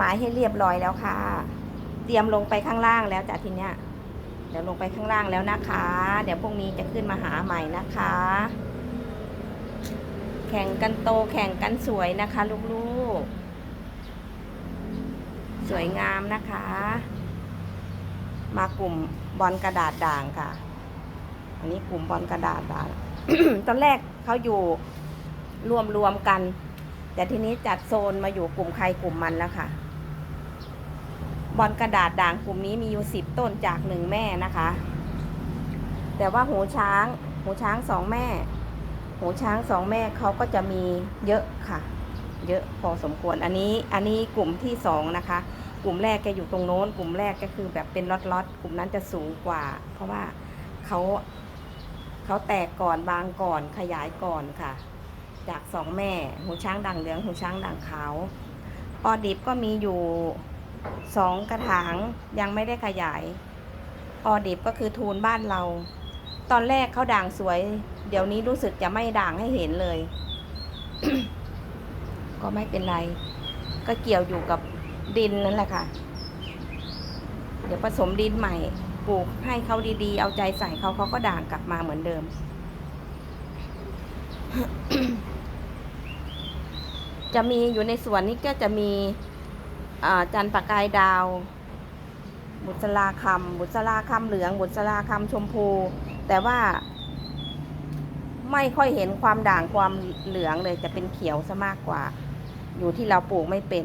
ไม้ให้เรียบร้อยแล้วค่ะ เตรียมลงไปข้างล่างแล้วจ้ะทีเนี้ย เดี๋ยวลงไปข้างล่างแล้วนะคะ เดี๋ยวพรุ่งนี้จะขึ้นมาหาใหม่นะคะ แข่งกันโตแข่งกันสวยนะคะ ลูกๆ สวยงามนะคะ มากลุ่มบอลกระดาษด่างค่ะ อันนี้กลุ่มบอลกระดาษด่าง ตอนแรกเขาอยู่รวมรวมๆกัน แต่ทีนี้จัดโซนมาอยู่กลุ่มใครกลุ่มมันแล้วค่ะ บอลกระดาษด่างกลุ่มนี้มีอยู่สิบต้นจากหนึ่งแม่นะคะ แต่ว่าหูช้างหูช้างสองแม่ หูช้างสองแม่เขาก็จะมีเยอะค่ะ เยอะพอสมควรอันนี้อันนี้กลุ่มที่สองนะคะ กลุ่มแรกแกอยู่ตรงโน้น กลุ่มแรกก็คือแบบเป็นล็อตๆกลุ่มนั้นจะสูงกว่า เพราะว่าเขาเขาแตกก่อนบางก่อนขยายก่อนค่ะ จากสองแม่ หูช้างด่างเหลืองหูช้างด่างขาวออดิบก็มีอยู่ สองกระถางยังไม่ได้ขยาย ออดิบก็คือทูนบ้านเรา ตอนแรกเขาด่างสวย เดี๋ยวนี้รู้สึกจะไม่ด่างให้เห็นเลย ก็ไม่เป็นไร ก็เกี่ยวอยู่กับดินนั่นแหละค่ะ เดี๋ยวผสมดินใหม่ปลูกให้เขาดีๆ เอาใจใส่เขาเขาก็ด่างกลับมาเหมือนเดิม จะมีอยู่ในสวนนี้ก็จะมี จันทร์ปากายดาว บุษราคำบุษราคำเหลือง บุษราคำชมพู แต่ว่า ไม่ค่อยเห็นความด่างความเหลืองเลยจะเป็นเขียวซะมากกว่า อยู่ที่เราปลูกไม่เป็น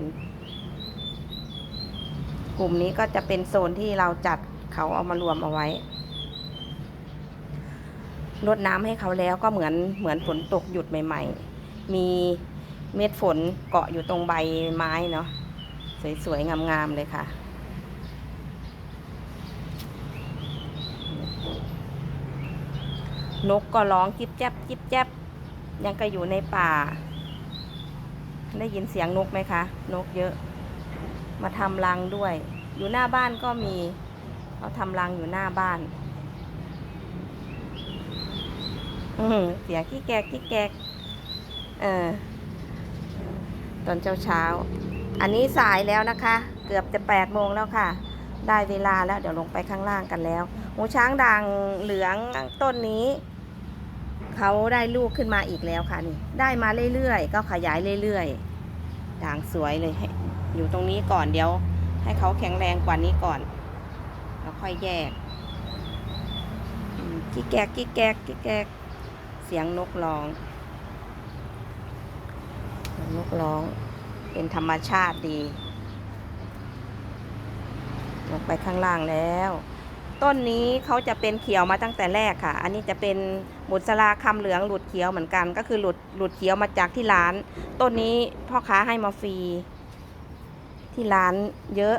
กลุ่มนี้ก็จะเป็นโซนที่เราจัดเขาเอามารวมเอาไว้รดน้ำให้เขาแล้วก็เหมือนเหมือนฝนตกหยุดใหม่ ๆ มีเม็ดฝนเกาะอยู่ตรงใบไม้เนาะ สวยๆ งามๆ เลยค่ะ นกก็ร้องจิบแจ๊บจิบแจ๊บยังก็อยู่ในป่า ได้ยินเสียงนกไหมคะ นกเยอะ มาทำรังด้วย อยู่หน้าบ้านก็มีเขาทำรังอยู่หน้าบ้านเสียงขี้แกกขี้แกกเออตอนเช้าเช้า อันนี้สายแล้วนะคะ เกือบจะแปดโมงแล้วค่ะ ได้เวลาแล้วเดี๋ยวลงไปข้างล่างกันแล้วหูช้างด่างเหลืองต้นนี้เขาได้ลูกขึ้นมาอีกแล้วค่ะนี่ ได้มาเรื่อยๆ ก็ขยายเรื่อยๆ ด่างสวยเลย อยู่ตรงนี้ก่อนเดี๋ยว ให้เขาแข็งแรงกว่านี้ก่อนแล้วค่อยแยกกิ๊กแกกกิ๊กแกกกิ๊กแกกเสียงนกร้อง นกร้อง เป็นธรรมชาติดี ลงไปข้างล่างแล้ว ต้นนี้เขาจะเป็นเขียวมาตั้งแต่แรกค่ะ อันนี้จะเป็นบุษราคำเหลืองหลุดเขียวเหมือนกัน ก็คือหลุดหลุดเขียวมาจากที่ร้าน ต้นนี้พ่อค้าให้มาฟรี ที่ร้านเยอะ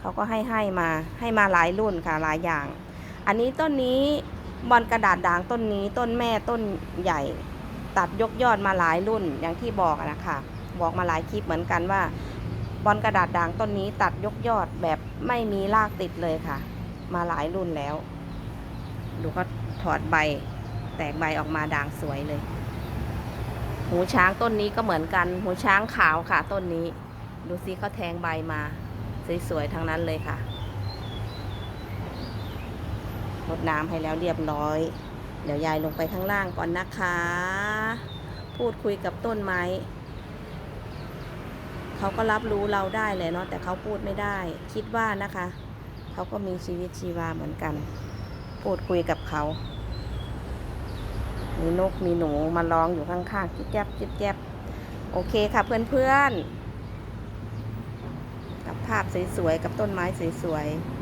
เขาก็ให้ให้มาให้มาหลายรุ่นค่ะหลายอย่าง อันนี้ต้นนี้บอลกระดาษด่างต้นนี้ต้นแม่ต้นใหญ่ ตัดยกยอดมาหลายรุ่นอย่างที่บอกนะคะ บอกมาหลายคลิปเหมือนกันว่า บอลกระดาษด่างต้นนี้ตัดยกยอดแบบไม่มีรากติดเลยค่ะ มาหลายรุ่นแล้ว ดูก็ถอดใบ แตกใบออกมาด่างสวยเลย หูช้างต้นนี้ก็เหมือนกัน หูช้างขาวค่ะ ต้นนี้ ดูสิเขาแทงใบมาสวยๆทั้งนั้นเลยค่ะรดน้ำให้แล้วเรียบร้อย เดี๋ยวยายลงไปข้างล่างก่อนนะคะ พูดคุยกับต้นไม้ เขาก็รับรู้เราได้เลยเนาะแต่เขาพูดไม่ได้ คิดว่านะคะ เขาก็มีชีวิตชีวาเหมือนกัน พูดคุยกับเขา มีนกมีหนูมาร้องอยู่ข้างๆจิ๊บแจ๊บจิ๊บแจ๊บโอเคค่ะเพื่อนๆกับภาพสวยๆกับต้นไม้สวยๆ